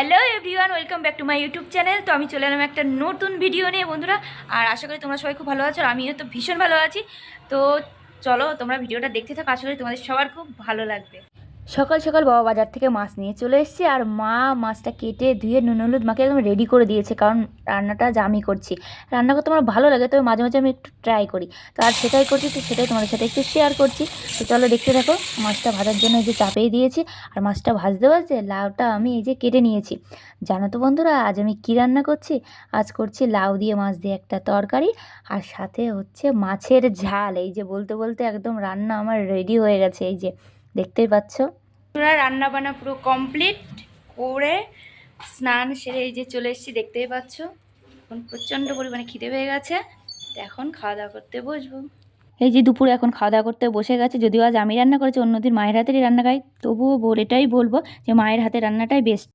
Hello everyone, welcome back to my YouTube channel. তো আমি চলে এলাম একটা নতুন ভিডিও নিয়ে বন্ধুরা। আর আশা করি তোমরা সবাই খুব ভালো আছো, আর আমিও তো ভীষণ ভালো আছি। তো চলো তোমরা ভিডিওটা দেখতে থাকো, আশা করি তোমাদের সবার খুব ভালো লাগবে। সকাল সকাল বাবা বাজার থেকে মাছ নিয়ে চলে এসেছে আর মা মাছটা কেটে ধুয়ে নুন হলুদ মাকে একদম রেডি করে দিয়েছে, কারণ রান্নাটা আমি করছি। রান্না করতে আমার ভালো লাগে, তবে মাঝে মাঝে আমি একটু ট্রাই করি। তো আর সেটাই করছি, তো সেটাই তোমাদের সাথে একটু শেয়ার করছি। তো চলো দেখতে থাকো, মাছটা ভাজার জন্য এই যে চাপেই দিয়েছি, আর মাছটা ভাজতে ভাজতে লাউটা আমি এই যে কেটে নিয়েছি। জানো তো বন্ধুরা, আজ আমি কী রান্না করছি? আজ করছি লাউ দিয়ে মাছ দিয়ে একটা তরকারি, আর সাথে হচ্ছে মাছের ঝাল। এই যে বলতে বলতে একদম রান্না আমার রেডি হয়ে গেছে, এই যে দেখতেই পাচ্ছ। পুরো রান্নাবান্না পুরো কমপ্লিট করে স্নান সেরে এই যে চলে এসেছি, দেখতেই পাচ্ছ। এখন প্রচণ্ড পরিমাণে খিদে হয়ে গেছে। এখন খাওয়া দাওয়া করতে বসবো। এই যে দুপুরে এখন খাওয়া দাওয়া করতে বসে গেছে, যদিও আজ আমি রান্না করেছি, অন্যদিন মায়ের হাতেরই রান্না খাই, তবুও বোর এটাই বলব যে মায়ের হাতে রান্নাটাই বেস্ট